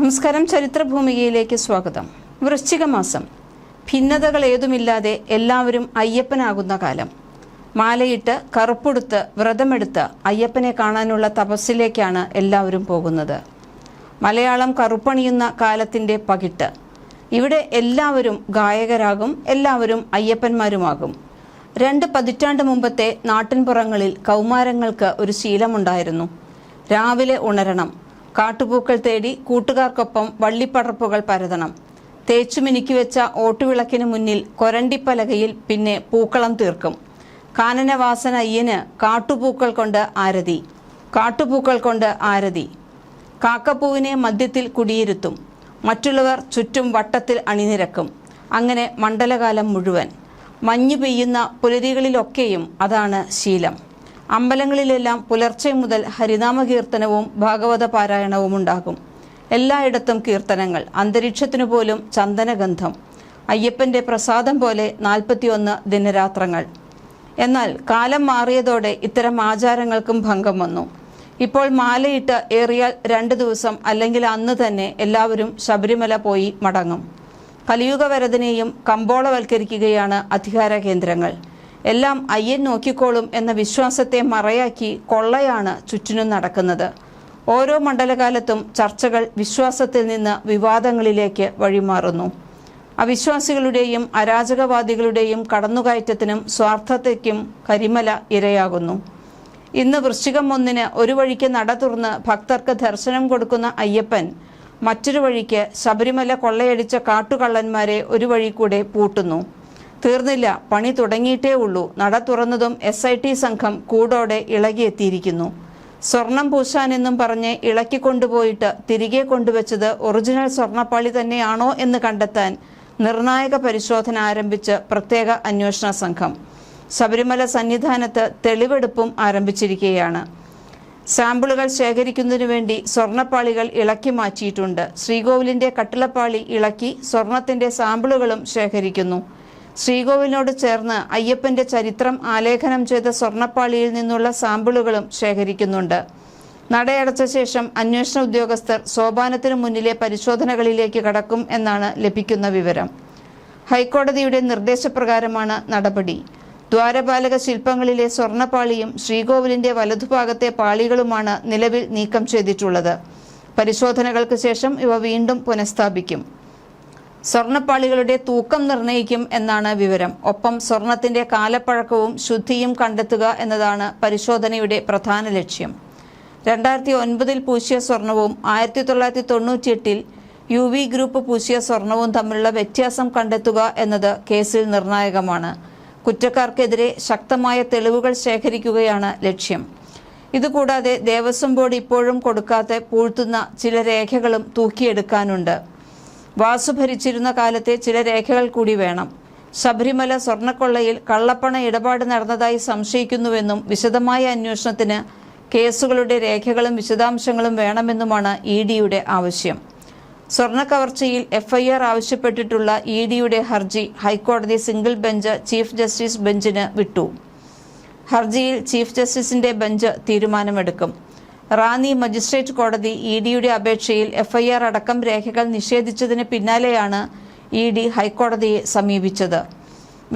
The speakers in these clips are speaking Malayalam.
നമസ്കാരം ചരിത്രഭൂമികയിലേക്ക് സ്വാഗതം. വൃശ്ചിക മാസം ഭിന്നതകൾ ഏതുമില്ലാതെ എല്ലാവരും അയ്യപ്പനാകുന്ന കാലം. മാലയിട്ട് കറുപ്പെടുത്ത് വ്രതമെടുത്ത് അയ്യപ്പനെ കാണാനുള്ള തപസ്സിലേക്കാണ് എല്ലാവരും പോകുന്നത്. മലയാളം കറുപ്പണിയുന്ന കാലത്തിന്റെ പകിട്ട്. ഇവിടെ എല്ലാവരും ഗായകരാകും എല്ലാവരും അയ്യപ്പന്മാരുമാകും. രണ്ട് പതിറ്റാണ്ട് മുമ്പത്തെ നാട്ടിൻപുറങ്ങളിൽ കൗമാരങ്ങൾക്ക് ഒരു ശീലമുണ്ടായിരുന്നു. രാവിലെ ഉണരണം കാട്ടുപൂക്കൾ തേടി കൂട്ടുകാർക്കൊപ്പം വള്ളിപ്പടർപ്പുകൾ പരതണം. തേച്ചുമിനുക്കി വെച്ച ഓട്ടുവിളക്കിന് മുന്നിൽ കൊരണ്ടിപ്പലകയിൽ പിന്നെ പൂക്കളം തീർക്കും. കാനനവാസന അയ്യന് കാട്ടുപൂക്കൾ കൊണ്ട് ആരതി. കാട്ടുപൂക്കൾ കൊണ്ട് ആരതി. കാക്കപ്പൂവിനെ മദ്യത്തിൽ കുടിയിരുത്തും. മറ്റുള്ളവർ ചുറ്റും വട്ടത്തിൽ അണിനിരക്കും. അങ്ങനെ മണ്ഡലകാലം മുഴുവൻ. മഞ്ഞു പെയ്യുന്ന പുലരികളിലൊക്കെയും അതാണ് ശീലം. അമ്പലങ്ങളിലെല്ലാം പുലർച്ചെ മുതൽ ഹരിനാമ കീർത്തനവും ഭാഗവത പാരായണവും ഉണ്ടാകും. എല്ലായിടത്തും കീർത്തനങ്ങൾ അന്തരീക്ഷത്തിനു പോലും ചന്ദനഗന്ധം അയ്യപ്പന്റെ പ്രസാദം പോലെ നാൽപ്പത്തിയൊന്ന് ദിനരാത്രങ്ങൾ. എന്നാൽ കാലം മാറിയതോടെ ഇത്തരം ആചാരങ്ങൾക്കും ഭംഗം വന്നു. ഇപ്പോൾ മാലയിട്ട് ഏറിയാൽ രണ്ട് ദിവസം അല്ലെങ്കിൽ അന്ന് തന്നെ എല്ലാവരും ശബരിമല പോയി മടങ്ങും. കലിയുഗ വരതിനെയും കമ്പോളവൽക്കരിക്കുകയാണ് അധികാര കേന്ദ്രങ്ങൾ. എല്ലാം അയ്യൻ നോക്കിക്കോളും എന്ന വിശ്വാസത്തെ മറയാക്കി കൊള്ളയാണ് ചുറ്റിനും നടക്കുന്നത്. ഓരോ മണ്ഡലകാലത്തും ചർച്ചകൾ വിശ്വാസത്തിൽ നിന്ന് വിവാദങ്ങളിലേക്ക് വഴിമാറുന്നു. അവിശ്വാസികളുടെയും അരാജകവാദികളുടെയും കടന്നുകയറ്റത്തിനും സ്വാർത്ഥതയ്ക്കും കരിമല ഇരയാകുന്നു. ഇന്ന് വൃശ്ചികം ഒന്നിന് ഒരു വഴിക്ക് നട തുറന്ന് ഭക്തർക്ക് ദർശനം കൊടുക്കുന്ന അയ്യപ്പൻ മറ്റൊരു വഴിക്ക് ശബരിമല കൊള്ളയടിച്ച കാട്ടുകള്ളന്മാരെ ഒരു വഴി കൂടെ പൂട്ടുന്നു. തീർന്നില്ല. പണി തുടങ്ങിയിട്ടേ ഉള്ളൂ. നട തുറന്നതും എസ് ഐ ടി സംഘം കൂടോടെ ഇളകിയെത്തിയിരിക്കുന്നു. സ്വർണം പൂശാനെന്നും പറഞ്ഞ് ഇളക്കി കൊണ്ടുപോയിട്ട് തിരികെ കൊണ്ടുവച്ചത് ഒറിജിനൽ സ്വർണപ്പാളി തന്നെയാണോ എന്ന് കണ്ടെത്താൻ നിർണായക പരിശോധന ആരംഭിച്ച് പ്രത്യേക അന്വേഷണ സംഘം. ശബരിമല സന്നിധാനത്ത് തെളിവെടുപ്പും ആരംഭിച്ചിരിക്കുകയാണ്. സാമ്പിളുകൾ ശേഖരിക്കുന്നതിനു വേണ്ടി സ്വർണപ്പാളികൾ ഇളക്കി മാറ്റിയിട്ടുണ്ട്. ശ്രീകോവിലിന്റെ കട്ടിളപ്പാളി ഇളക്കി സ്വർണത്തിന്റെ സാമ്പിളുകളും ശേഖരിക്കുന്നു. ശ്രീകോവിലിനോട് ചേർന്ന് അയ്യപ്പന്റെ ചരിത്രം ആലേഖനം ചെയ്ത സ്വർണപ്പാളിയിൽ നിന്നുള്ള സാമ്പിളുകളും ശേഖരിക്കുന്നുണ്ട്. നടയടച്ച ശേഷം അന്വേഷണ ഉദ്യോഗസ്ഥർ സോപാനത്തിനു മുന്നിലെ പരിശോധനകളിലേക്ക് കടക്കും എന്നാണ് ലഭിക്കുന്ന വിവരം. ഹൈക്കോടതിയുടെ നിർദ്ദേശപ്രകാരമാണ് നടപടി. ദ്വാരപാലക ശില്പങ്ങളിലെ സ്വർണപ്പാളിയും ശ്രീകോവിലിന്റെ വലതുഭാഗത്തെ പാളികളുമാണ് നിലവിൽ നീക്കം ചെയ്തിട്ടുള്ളത്. പരിശോധനകൾക്ക് ശേഷം ഇവ വീണ്ടും പുനഃസ്ഥാപിക്കും. സ്വർണപ്പാളികളുടെ തൂക്കം നിർണയിക്കും എന്നാണ് വിവരം. ഒപ്പം സ്വർണത്തിന്റെ കാലപ്പഴക്കവും ശുദ്ധിയും കണ്ടെത്തുക എന്നതാണ് പരിശോധനയുടെ പ്രധാന ലക്ഷ്യം. രണ്ടായിരത്തി ഒൻപതിൽ പൂശിയ സ്വർണവും ആയിരത്തി തൊള്ളായിരത്തി തൊണ്ണൂറ്റിയെട്ടിൽ യു വി ഗ്രൂപ്പ് പൂശിയ സ്വർണവും തമ്മിലുള്ള വ്യത്യാസം കണ്ടെത്തുക എന്നത് കേസിൽ നിർണായകമാണ്. കുറ്റക്കാർക്കെതിരെ ശക്തമായ തെളിവുകൾ ശേഖരിക്കുകയാണ് ലക്ഷ്യം. ഇതുകൂടാതെ ദേവസ്വം ബോർഡ് ഇപ്പോഴും കൊടുക്കാതെ പൂഴ്ത്തുന്ന ചില രേഖകളും തൂക്കിയെടുക്കാനുണ്ട്. വാസു ഭരിച്ചിരുന്ന കാലത്തെ ചില രേഖകൾ കൂടി വേണം. ശബരിമല സ്വർണക്കൊള്ളയിൽ കള്ളപ്പണ ഇടപാട് നടന്നതായി സംശയിക്കുന്നുവെന്നും വിശദമായ അന്വേഷണത്തിന് കേസുകളുടെ രേഖകളും വിശദാംശങ്ങളും വേണമെന്നുമാണ് ഇ ഡിയുടെ ആവശ്യം. സ്വർണ കവർച്ചയിൽ എഫ്ഐആർ ആവശ്യപ്പെട്ടിട്ടുള്ള ഇ ഡിയുടെ ഹർജി ഹൈക്കോടതി സിംഗിൾ ബെഞ്ച് ചീഫ് ജസ്റ്റിസ് ബെഞ്ചിന് വിട്ടു. ഹർജിയിൽ ചീഫ് ജസ്റ്റിസിന്റെ ബെഞ്ച് തീരുമാനമെടുക്കും. റാന്നി മജിസ്ട്രേറ്റ് കോടതി ഇ ഡിയുടെ അപേക്ഷയിൽ എഫ്ഐആർ അടക്കം രേഖകൾ നിഷേധിച്ചതിന് പിന്നാലെയാണ് ഇ ഡി ഹൈക്കോടതിയെ സമീപിച്ചത്.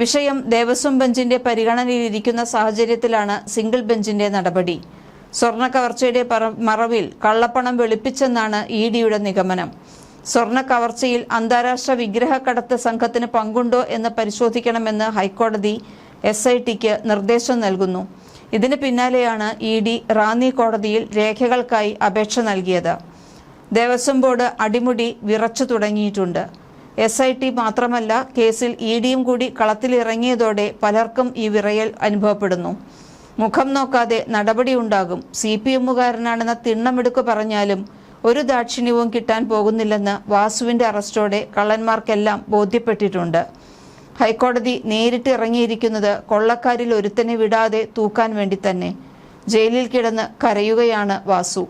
വിഷയം ദേവസ്വം ബെഞ്ചിന്റെ പരിഗണനയിലിരിക്കുന്ന സാഹചര്യത്തിലാണ് സിംഗിൾ ബെഞ്ചിന്റെ നടപടി. സ്വർണ കവർച്ചയുടെ മറവിൽ കള്ളപ്പണം വെളുപ്പിച്ചെന്നാണ് ഇ ഡിയുടെ നിഗമനം. സ്വർണ കവർച്ചയിൽ അന്താരാഷ്ട്ര വിഗ്രഹക്കടത്ത് സംഘത്തിന് പങ്കുണ്ടോ എന്ന് പരിശോധിക്കണമെന്ന് ഹൈക്കോടതി എസ് ഐ ടിക്ക് നിർദ്ദേശം നൽകുന്നു. ഇതിന് പിന്നാലെയാണ് ഇ ഡി റാന്നി കോടതിയിൽ രേഖകൾക്കായി അപേക്ഷ നൽകിയത്. ദേവസ്വം ബോർഡ് അടിമുടി വിറച്ചു തുടങ്ങിയിട്ടുണ്ട്. എസ് ഐ ടി മാത്രമല്ല കേസിൽ ഇ ഡിയും കൂടി കളത്തിലിറങ്ങിയതോടെ പലർക്കും ഈ വിറയൽ അനുഭവപ്പെടുന്നു. മുഖം നോക്കാതെ നടപടിയുണ്ടാകും സി പി എമ്മുകാരനാണെന്ന തിണ്ണമെടുക്ക് പറഞ്ഞാലും ഒരു ദാക്ഷിണ്യവും കിട്ടാൻ പോകുന്നില്ലെന്ന് വാസുവിന്റെ അറസ്റ്റോടെ കള്ളന്മാർക്കെല്ലാം ബോധ്യപ്പെട്ടിട്ടുണ്ട്. ഹൈക്കോടതി നേരിട്ട് ഇറങ്ങിയിരിക്കുന്നത് കൊള്ളക്കാരിൽ ഒരുത്തനെ വിടാതെ തൂക്കാൻ വേണ്ടി തന്നെ. ജയിലിൽ കിടന്ന് കരയുകയാണ് വാസു.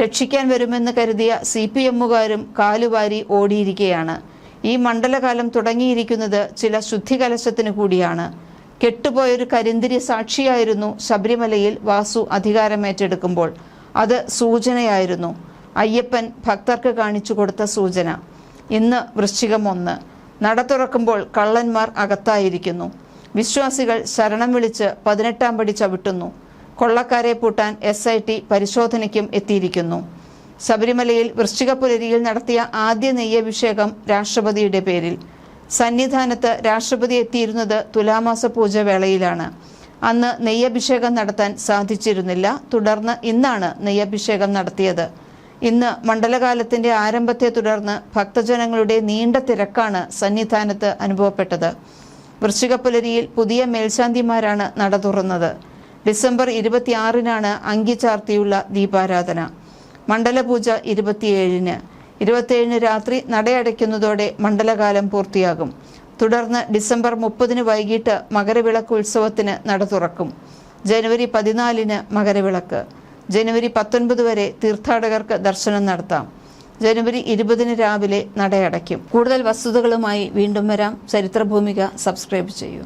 രക്ഷിക്കാൻ വരുമെന്ന് കരുതിയ സി പി എമ്മുകാരും കാലുവാരി ഓടിയിരിക്കുകയാണ്. ഈ മണ്ഡലകാലം തുടങ്ങിയിരിക്കുന്നത് ചില ശുദ്ധികലശത്തിനു കൂടിയാണ്. കെട്ടുപോയൊരു കരിന്തിരി സാക്ഷിയായിരുന്നു ശബരിമലയിൽ വാസു അധികാരമേറ്റെടുക്കുമ്പോൾ. അത് സൂചനയായിരുന്നു. അയ്യപ്പൻ ഭക്തർക്ക് കാണിച്ചു കൊടുത്ത സൂചന. ഇന്ന് വൃശ്ചികം ഒന്ന്. നട തുറക്കുമ്പോൾ കള്ളന്മാർ അകത്തായിരിക്കുന്നു. വിശ്വാസികൾ ശരണം വിളിച്ച് പതിനെട്ടാം പടി ചവിട്ടുന്നു. കൊള്ളക്കാരെ പൂട്ടാൻ എസ് ഐ ടി പരിശോധനയ്ക്കും എത്തിയിരിക്കുന്നു. ശബരിമലയിൽ വൃശ്ചിക പുലരിയിൽ നടത്തിയ ആദ്യ നെയ്യഭിഷേകം രാഷ്ട്രപതിയുടെ പേരിൽ. സന്നിധാനത്ത് രാഷ്ട്രപതി എത്തിയിരുന്നത് തുലാമാസ പൂജ വേളയിലാണ്. അന്ന് നെയ്യഭിഷേകം നടത്താൻ സാധിച്ചിരുന്നില്ല. തുടർന്ന് ഇന്നാണ് നെയ്യഭിഷേകം നടത്തിയത്. ഇന്ന് മണ്ഡലകാലത്തിന്റെ ആരംഭത്തെ തുടർന്ന് ഭക്തജനങ്ങളുടെ നീണ്ട തിരക്കാണ് സന്നിധാനത്ത് അനുഭവപ്പെട്ടത്. വൃശ്ചിക പുലരിയിൽ പുതിയ മേൽശാന്തിമാരാണ് നട തുറന്നത്. ഡിസംബർ ഇരുപത്തിയാറിനാണ് അങ്കി ചാർത്തിയുള്ള ദീപാരാധന. മണ്ഡലപൂജ ഇരുപത്തിയേഴിന്. ഇരുപത്തിയേഴിന് രാത്രി നടയടയ്ക്കുന്നതോടെ മണ്ഡലകാലം പൂർത്തിയാകും. തുടർന്ന് ഡിസംബർ മുപ്പതിന് വൈകിട്ട് മകരവിളക്ക് ഉത്സവത്തിന് നട തുറക്കും. ജനുവരി പതിനാലിന് മകരവിളക്ക്. ജനുവരി പത്തൊൻപത് വരെ തീർത്ഥാടകർക്ക് ദർശനം നടത്താം. ജനുവരി ഇരുപതിന് രാവിലെ നടയടയ്ക്കും. കൂടുതൽ വസ്തുതകളുമായി വീണ്ടും വരാം. ചരിത്രഭൂമിക സബ്സ്ക്രൈബ് ചെയ്യൂ.